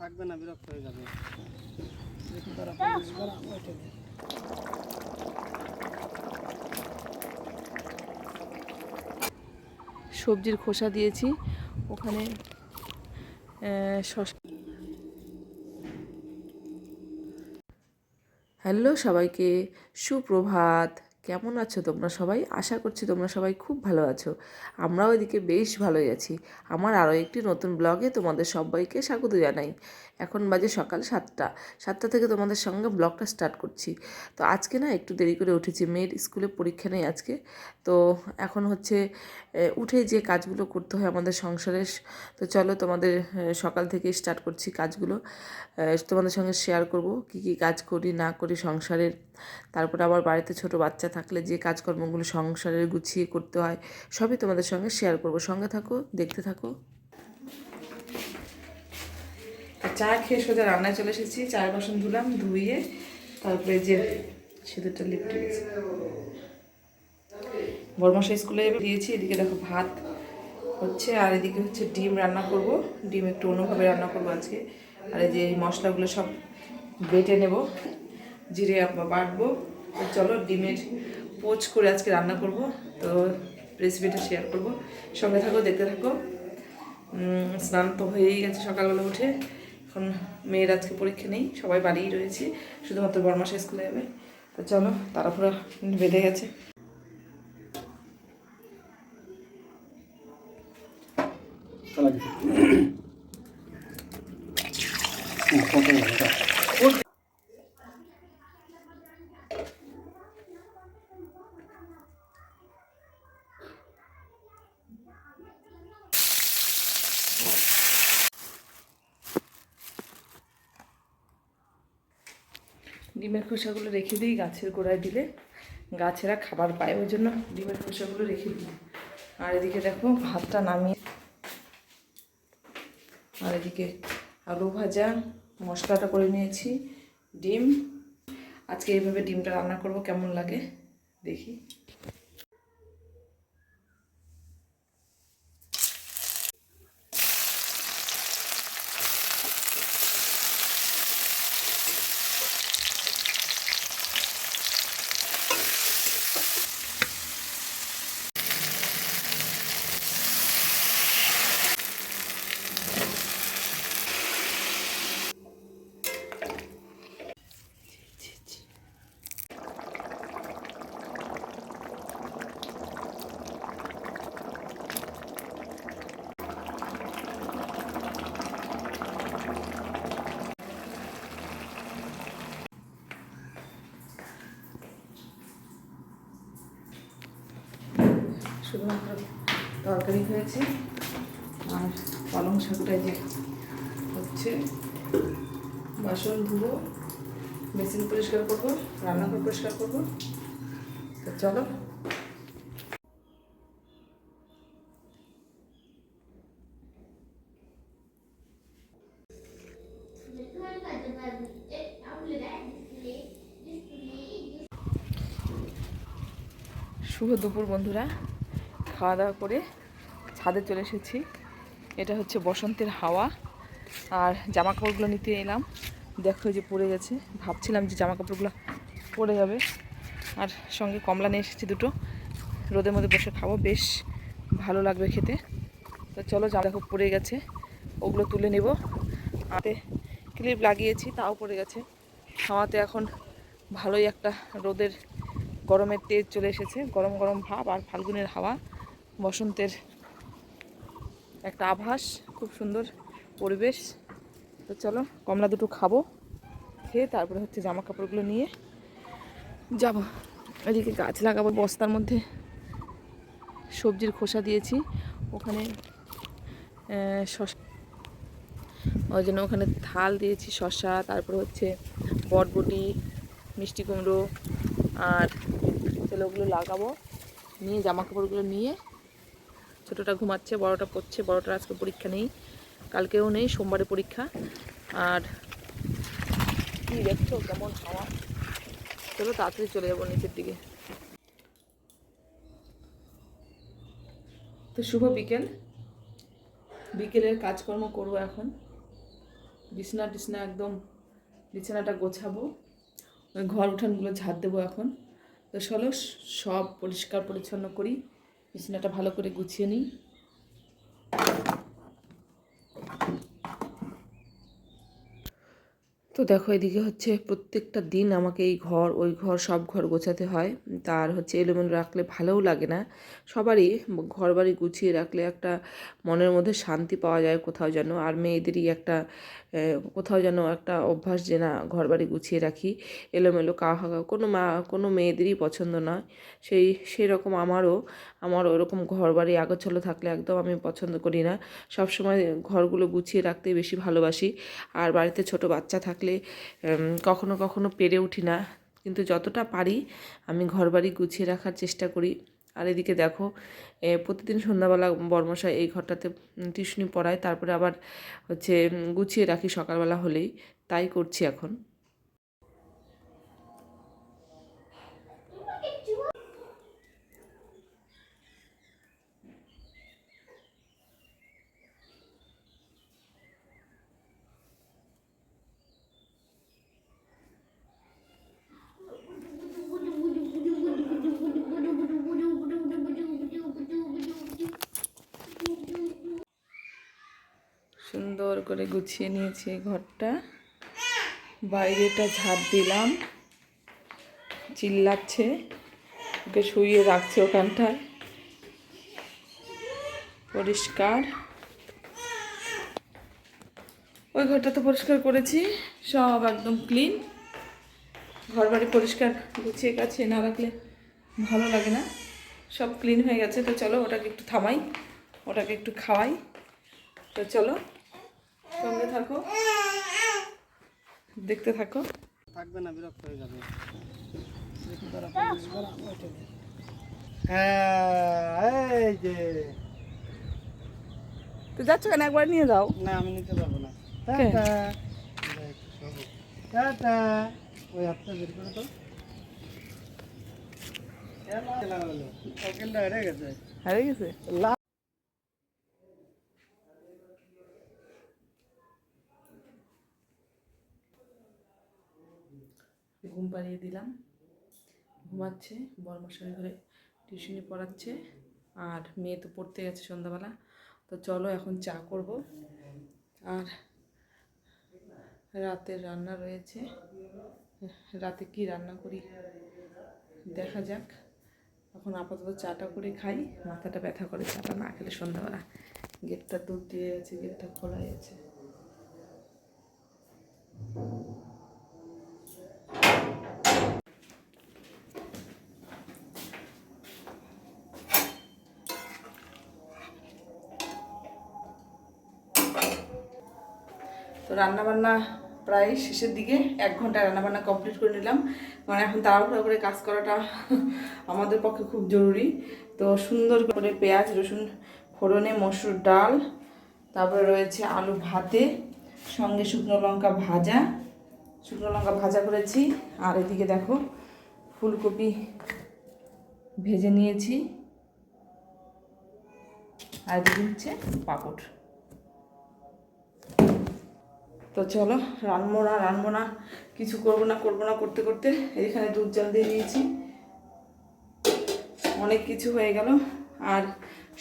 থাকবে না বিরক্ত হয়ে যাবে। সবজির খোসা দিয়েছি ওখানে হ্যালো সবাইকে সুপ্রভাত। কেমন আছো তোমরা সবাই? আশা করছি তোমরা সবাই খুব ভালো আছো। আমরাও এদিকে বেশ ভালোই আছি। আমার আরও একটি নতুন ব্লগে তোমাদের সবাইকে স্বাগত জানাই। এখন বাজে সকাল সাতটা। সাতটা থেকে তোমাদের সঙ্গে ব্লগটা স্টার্ট করছি। তো আজকে না একটু দেরি করে উঠেছি, মেয়ের স্কুলে পরীক্ষা নেই আজকে। তো এখন হচ্ছে উঠে যে কাজগুলো করতে হয় আমাদের সংসারে তো চলো তোমাদের সকাল থেকে স্টার্ট করছি কাজগুলো। তোমাদের সঙ্গে শেয়ার করব কি কি কাজ করি, না করি সংসারের। তারপর আবার বাড়িতে ছোট বাচ্চা থাকলে যে কাজকর্মগুলো সংসারের গুছিয়ে করতে হয়, সবই তোমাদের সঙ্গে শেয়ার করব। সঙ্গে থাকো, দেখতে থাকো। চা খেয়ে সোজা রান্নায় চলে এসেছি। চায়ের বাসন ধুলাম, ধুয়ে তারপরে যে সিঁদুরটা লিপটে গেছে বরমাসা স্কুলে দিয়েছি, এদিকে দেখো ভাত হচ্ছে, আর এদিকে হচ্ছে ডিম রান্না করব। ডিম একটু অন্যভাবে রান্না করব আজকে। আর এই যে মশলাগুলো সব বেটে নেব, জিরে বাটবো। চলো ডিমের পোচ করে আজকে রান্না করব, তো রেসিপিটা শেয়ার করব। সঙ্গে থাকো, দেখতে থাকো। স্নান তো হয়েই গেছে সকালবেলা উঠে। এখন মেয়ের আজকে পরীক্ষা নেই, সবাই বাড়িই রয়েছে, শুধুমাত্র বরমাসা স্কুলে যাবে। তো চলো তারা পুরো বেঁধে গেছে। ডিমের খোসাগুলো রেখে দিই গাছের গোড়ায় দিলে। গাছেরা খাবার পায়, ওই জন্য ডিমের খোসাগুলো রেখে দিই। আর এদিকে দেখো ভাতটা নামিয়ে, আর এদিকে আলু ভাজা, মশলাটা করে নিয়েছি, ডিম। আজকে এইভাবে ডিমটা রান্না করব, কেমন লাগে দেখি। শুধুমাত্র তরকারি হয়েছে আর পালং শাকটা যে হচ্ছে, বাসন ধুবো, বেসিন পরিষ্কার করব, রান্নাঘর পরিষ্কার করব। তো চলো। শুভ দুপুর বন্ধুরা। খাওয়া দাওয়া করে ছাদে চলে এসেছি। এটা হচ্ছে বসন্তের হাওয়া। আর জামা কাপড়গুলো নিতে এলাম। দেখো যে পড়ে গেছে। ভাবছিলাম যে জামা কাপড়গুলো পড়ে যাবে। আর সঙ্গে কমলা নিয়ে এসেছি দুটো। রোদের মধ্যে বসে খাব। বেশ ভালো লাগবে খেতে। তো চলো যা দেখো পড়ে গেছে। ওগুলো তুলে নেব। হাতে ক্লিপ লাগিয়েছি, তাও পড়ে গেছে। হাওয়াতে এখন ভালোই একটা রোদের গরমের তেজ চলে এসেছে। গরম গরম ভাব আর ফাল্গুনের হাওয়া। বসন্তের একটা আভাস, খুব সুন্দর পরিবেশ। তো চলো, কমলা দুটো খাব, খেয়ে তারপরে হচ্ছে জামা কাপড়গুলো নিয়ে যাব। এদিকে গাছ লাগাবো, বস্তার মধ্যে সবজির খোসা দিয়েছি। ওখানে ওই জন্য ওখানে থাল দিয়েছি, শসা, তারপরে হচ্ছে বটবটি মিষ্টি কুমড়ো, আর তাহলে ওগুলো লাগাবো। নিয়ে জামা কাপড়গুলো নিয়ে ছোটোটা ঘুমাচ্ছে, বড়টা পড়ছে, বড়টার আজকে পরীক্ষা নেই, কালকেও নেই, সোমবারে পরীক্ষা। আর কি দেখছ? কেমন হাওয়া? চলো তাড়াতাড়ি চলে যাব নিচের দিকে। তো শুভ বিকেল। বিকেলের কাজকর্ম করব এখন। বিছনা টিছনা একদম বিছানাটা গোছাবো। ঘর উঠানগুলো ঝাড় দেবো এখন। তো চলো, সব পরিষ্কার পরিচ্ছন্ন করি। বিছানাটা ভালো করে গুছিয়ে নিই। তো দেখো, এদিকে হচ্ছে প্রত্যেকটা দিন আমাকে এই ঘর, ওই ঘর সব ঘর গোছাতে হয়। তার হচ্ছে এলোমেলো রাখলে ভালোও লাগে না। সবারই ঘর বাড়ি গুছিয়ে রাখলে একটা মনের মধ্যে শান্তি পাওয়া যায় কোথাও যেন। আর মেয়েদেরই একটা কোথাও যেন একটা অভ্যাস যে না ঘর বাড়ি গুছিয়ে রাখি, এলোমেলো কা কোনো মা, কোনো মেয়েদেরই পছন্দ নয়। সেই সেই রকম আমারও, আমার ওরকম ঘর বাড়ি আগোছালো থাকলে একদম আমি পছন্দ করি না। সবসময় ঘরগুলো গুছিয়ে রাখতে বেশি ভালোবাসি। আর বাড়িতে ছোট বাচ্চা থাকলে উম, কখনো কখনো পেরে উঠি না। কিন্তু যতটা পারি আমি ঘরবাড়ি গুছিয়ে রাখার চেষ্টা করি। আর এদিকে দেখো প্রতিদিন সন্ধ্যাবেলা বর্মশাই এই ঘরটাতে টিউশনি পড়ায় তারপরে আবার হচ্ছে গুছিয়ে রাখি সকালবেলা হলেই। তাই করছি এখন। করে গুছিয়ে নিয়েছি এই ঘরটা। বাইরেটা ঝাড় দিলাম। চিল্লাচ্ছে, ওকে শুইয়ে রাখছে ওখানটায়। পরিষ্কার। ওই ঘরটা তো পরিষ্কার করেছি, সব একদম ক্লিন। ঘর বাড়ি পরিষ্কার গুছিয়ে কাছে না রাখলে ভালো লাগে না। সব ক্লিন হয়ে গেছে, তো চলো ওটাকে একটু থামাই, ওটাকে একটু খাওয়াই। তো চলো সঙ্গে থাকো। দেখতে থাকো। থাকবে না বিরক্ত হয়ে যাবে। হ্যাঁ তো। যাচ্ছ কেন? একবার নিয়ে যাও। না আমি নিতে পারব না? টাটা। ওই হাতটা বের করে তো হেরে হারিয়ে গেছে? ঘুম পাড়িয়ে দিলাম। ঘুমাচ্ছে, বরমশাই ঘরে টিউশনি পড়াচ্ছে, আর মেয়ে তো পড়তে গেছে সন্ধ্যাবেলা। তো চলো এখন চা করব। আর রাতের রান্না রয়েছে। রাতে কি রান্না করি? দেখা যাক। এখন আপাতত চাটা করে খাই। মাথাটা ব্যথা করে, চাটা না খেলে সন্ধ্যাবেলা গেটটা দুধ দিয়ে গেছে, গেটটা খোলাই আছে তো রান্নাবান্না প্রায় শেষের দিকে এক ঘণ্টা রান্নাবান্না কমপ্লিট করে নিলাম। মানে এখন তাড়াহুড়া করে কাজ করাটা আমাদের পক্ষে খুব জরুরি। তো সুন্দর করে পেঁয়াজ, রসুন, ফোড়নে, মসুর ডাল, তারপরে রয়েছে আলু ভাতে, সঙ্গে শুকনো লঙ্কা ভাজা। শুকনো লঙ্কা ভাজা করেছি। আর এদিকে দেখো ফুলকপি ভেজে নিয়েছি। আর এদিকে হচ্ছে পাঁপড়। তো চলো রানবো না রানবো না, কিছু করব না করব না, করতে করতে এখানে দুধ জাল দিয়ে দিয়েছি। অনেক কিছু হয়ে গেল। আর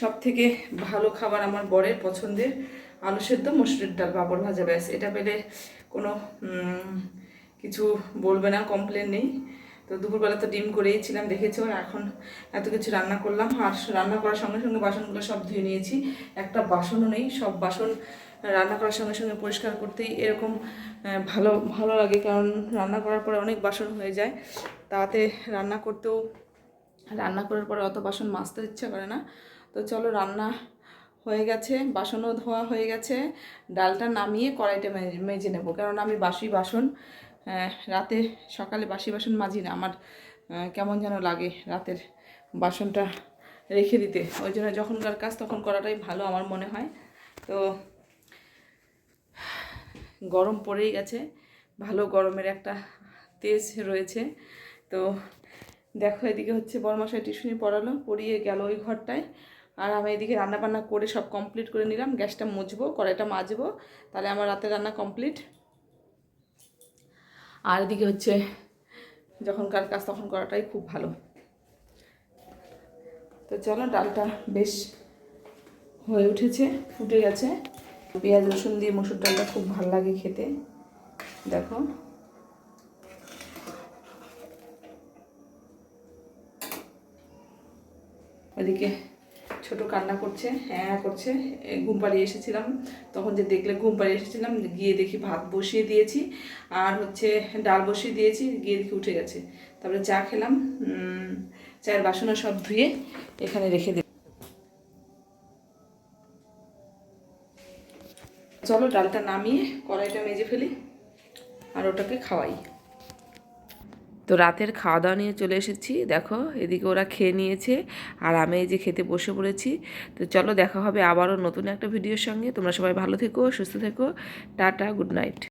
সব থেকে ভালো খাবার আমার বরের পছন্দের আলু সেদ্ধ মসুরের ডাল, পাঁপড় ভাজা, ব্যাস। এটা পেলে কোনো কিছু বলবে না কমপ্লেন নেই। তো দুপুরবেলা তো ডিম করেই ছিলাম, দেখেছ? এখন এত কিছু রান্না করলাম। আর রান্না করার সঙ্গে সঙ্গে বাসনগুলো সব ধুয়ে নিয়েছি। একটা বাসনও নেই, সব বাসন রান্না করার সঙ্গে সঙ্গে পরিষ্কার করতেই এরকম ভালো ভালো লাগে। কারণ রান্না করার পরে অনেক বাসন হয়ে যায়। তাতে রান্না করতেও, রান্না করার পরে অত বাসন মাজতে ইচ্ছা করে না। তো চলো রান্না হয়ে গেছে, বাসনও ধোয়া হয়ে গেছে। ডালটা নামিয়ে কড়াইটা মেজে- নেব। কারণ আমি বাসি বাসন রাতে সকালে বাসি বাসন মাজি না। আমার কেমন যেন লাগে রাতের বাসনটা রেখে দিতে। ওই জন্য যখনকার কাজ তখন করাটাই ভালো আমার মনে হয়। তো গরম পড়েই গেছে। ভালো গরমের একটা তেজ রয়েছে। তো দেখো এদিকে হচ্ছে বরমাসায় টিউশনি পড়ালো, পড়িয়ে গেল ওই ঘরটায়। আর আমি এদিকে রান্না বান্না করে সব কমপ্লিট করে নিলাম। গ্যাসটা মুছবো, কড়াইটা মাজবো, তাহলে আমার রাতে রান্না কমপ্লিট আর এদিকে হচ্ছে যখন কার কাজ তখন করাটাই খুব ভালো। তো চলো ডালটা বেশ হয়ে উঠেছে, ফুটে গেছে। পেঁয়াজ, রসুন দিয়ে মসুর ডালটা খুব ভালো লাগে খেতে। দেখো। ওদিকে ছোট কান্না করছে হ্যাঁ করছে। ঘুম পাড়িয়ে এসেছিলাম, তখন যে দেখলে ঘুম পাড়িয়ে এসেছিলাম, গিয়ে দেখি ভাত বসিয়ে দিয়েছি, আর হচ্ছে ডাল বসিয়ে দিয়েছি, গিয়ে দেখি উঠে গেছে। তারপরে চা খেলাম চায়ের বাসনা সব ধুয়ে এখানে রেখে দিই চলো ডালটা নামিয়ে কড়াইটা মেজে ফেলি আর ওটাকে খাওয়াই। তো রাতের খাওয়া দাওয়া নিয়ে চলে এসেছি। দেখো, এদিকে ওরা খেয়ে নিয়েছে আর আমি এই যে খেতে বসে পড়েছি। তো চলো দেখা হবে আবারও নতুন একটা ভিডিওর সঙ্গে। তোমরা সবাই ভালো থেকো, সুস্থ থেকো। Tata, good night.